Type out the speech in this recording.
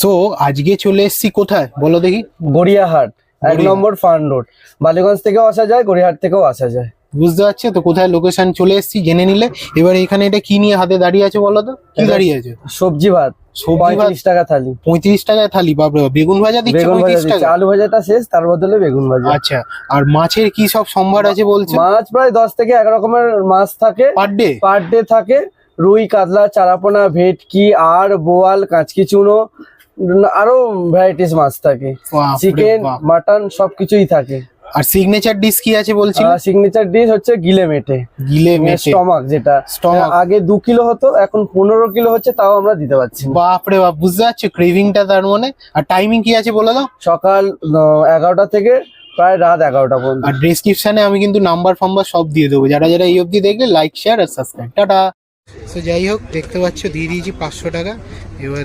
So আজকে চলে এসেছি কোথায়? বলো দেখি। গড়িয়াহাট এক নম্বর ফান রোড বালিগঞ্জ থেকেও আসা যায় গড়িয়াহাট থেকেও আসা যায়। বুঝতে পারছ? তো কোথায় লোকেশন চলে এসেছি জেনে নিলে। এবার এখানে এটা কি নিয়ে হাতে দাঁড়িয়ে আছে বলো তো? কি দাঁড়িয়ে আছে? সবজি ভাত পঁয়ত্রিশ টাকা থালি। পঁয়ত্রিশ টাকায় থালি বাপরে বেগুন ভাজা দিচ্ছে পঁয়ত্রিশ টাকা? আলু ভাজাটা শেষ তার বদলে বেগুন ভাজা। আচ্ছা আর মাছের কি সব সম্ভার আছে বলছে? মাছ প্রায় দশ থেকে এক রকমের মাছ থাকে। পার ডে পার ডে থাকে। রুই কাতলা চারাপোনা ভেটকি আর বোয়াল কাঁচকি চুনো আরও ভ্যারাইটিস মাছ থাকে। চিকেন মাটন সবকিছুই থাকে। আর সিগনেচার ডিশ কি আছে বলছিল? সিগনেচার ডিশ হচ্ছে গিলে মেটে। গিলে মেটে। স্টমাক যেটা। Stomach। আগে দু কিলো হতো এখন পনেরো কিলো হচ্ছে তাও আমরা দিতে পারছি। বাপরে বাপ বুঝতে পারছ ক্রেভিংটা তার মানে? আর টাইমিং কি আছে বলে দাও? সকাল এগারোটা থেকে প্রায় রাত এগারোটা পর্যন্ত। আর ডেসক্রিপশনে আমি কিন্তু নাম্বার ফাম্বার সব দিয়ে দেবো। যারা যারা এই অবধি দেখলে লাইক শেয়ার আর সাবস্ক্রাইব টাটা। তো যাই হোক দেখতে পাচ্ছ দিয়ে দিয়েছি পাঁচশো টাকা। এবার